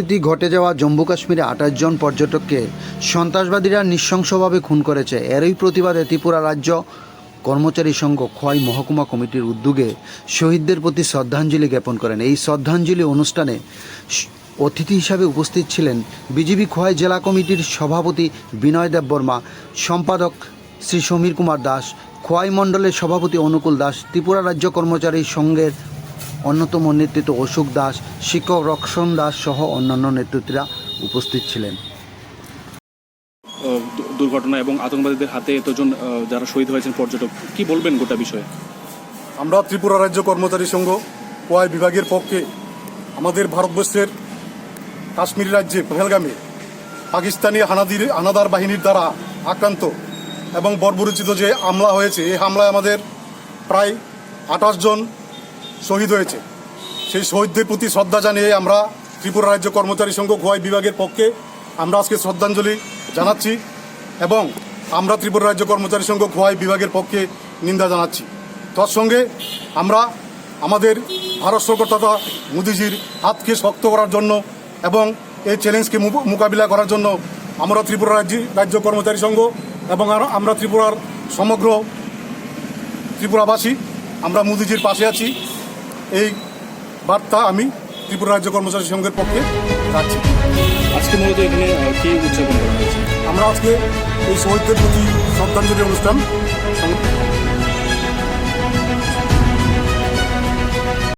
সম্প্রতি ঘটে যাওয়া জম্মু কাশ্মীরে আঠাশ জন পর্যটককে সন্ত্রাসবাদীরা নৃশংসভাবে খুন করেছে। এরই প্রতিবাদে ত্রিপুরা রাজ্য কর্মচারী সংঘ খোয়াই মহকুমা কমিটির উদ্যোগে শহীদদের প্রতি শ্রদ্ধাঞ্জলি জ্ঞাপন করেন। এই শ্রদ্ধাঞ্জলি অনুষ্ঠানে অতিথি হিসাবে উপস্থিত ছিলেন বিজেপি খোয়াই জেলা কমিটির সভাপতি বিনয় দেব বর্মা, সম্পাদক শ্রী সমীর কুমার দাস, খোয়াই মণ্ডলের সভাপতি অনুকূল দাস, ত্রিপুরা রাজ্য কর্মচারী সংঘের অন্যতম নেতৃত্ব অশোক দাস শিক্ষক রক্ষণ দাস সহ অন্যান্য নেতৃত্বরা উপস্থিত ছিলেন। দুর্ঘটনা এবং আতঙ্কবাদীদের হাতে এতজন যারা শহীদ হয়েছেন পর্যটক কি বলবেন গোটা বিষয়ে? আমরা ত্রিপুরা রাজ্য কর্মচারী সংঘ ওয়াই বিভাগের পক্ষে আমাদের ভারতবর্ষের কাশ্মীর রাজ্যে পহেলগামে পাকিস্তানি হানাদির হানাদার বাহিনীর দ্বারা আক্রান্ত এবং বর্বরচিত যে হামলা হয়েছে এই হামলায় আমাদের প্রায় আঠাশ জন শহীদ হয়েছে। সেই শহীদদের প্রতি শ্রদ্ধা জানিয়ে আমরা ত্রিপুরা রাজ্য কর্মচারী সংঘ গোয়াই বিভাগের পক্ষে আমরা আজকে শ্রদ্ধাঞ্জলি জানাচ্ছি এবং আমরা ত্রিপুরা রাজ্য কর্মচারী সংঘ খোয়াই বিভাগের পক্ষে নিন্দা জানাচ্ছি। তৎসঙ্গে আমরা আমাদের ভারত সরকার তথা মোদিজির হাতকে শক্ত করার জন্য এবং এই চ্যালেঞ্জকে মোকাবিলা করার জন্য আমরা ত্রিপুরা রাজ্য রাজ্য কর্মচারী সংঘ এবং আমরা ত্রিপুরার সমগ্র ত্রিপুরাবাসী, আমরা মোদিজির পাশে আছি। এই বার্তা আমি ত্রিপুরা রাজ্য কর্মচারী সংঘের পক্ষে রাখছি। আজকে মূলত এখানে কি উদযাপন করা হয়েছে? আমরা আজকে এই শহীদদের প্রতি শ্রদ্ধাঞ্জলি অনুষ্ঠান।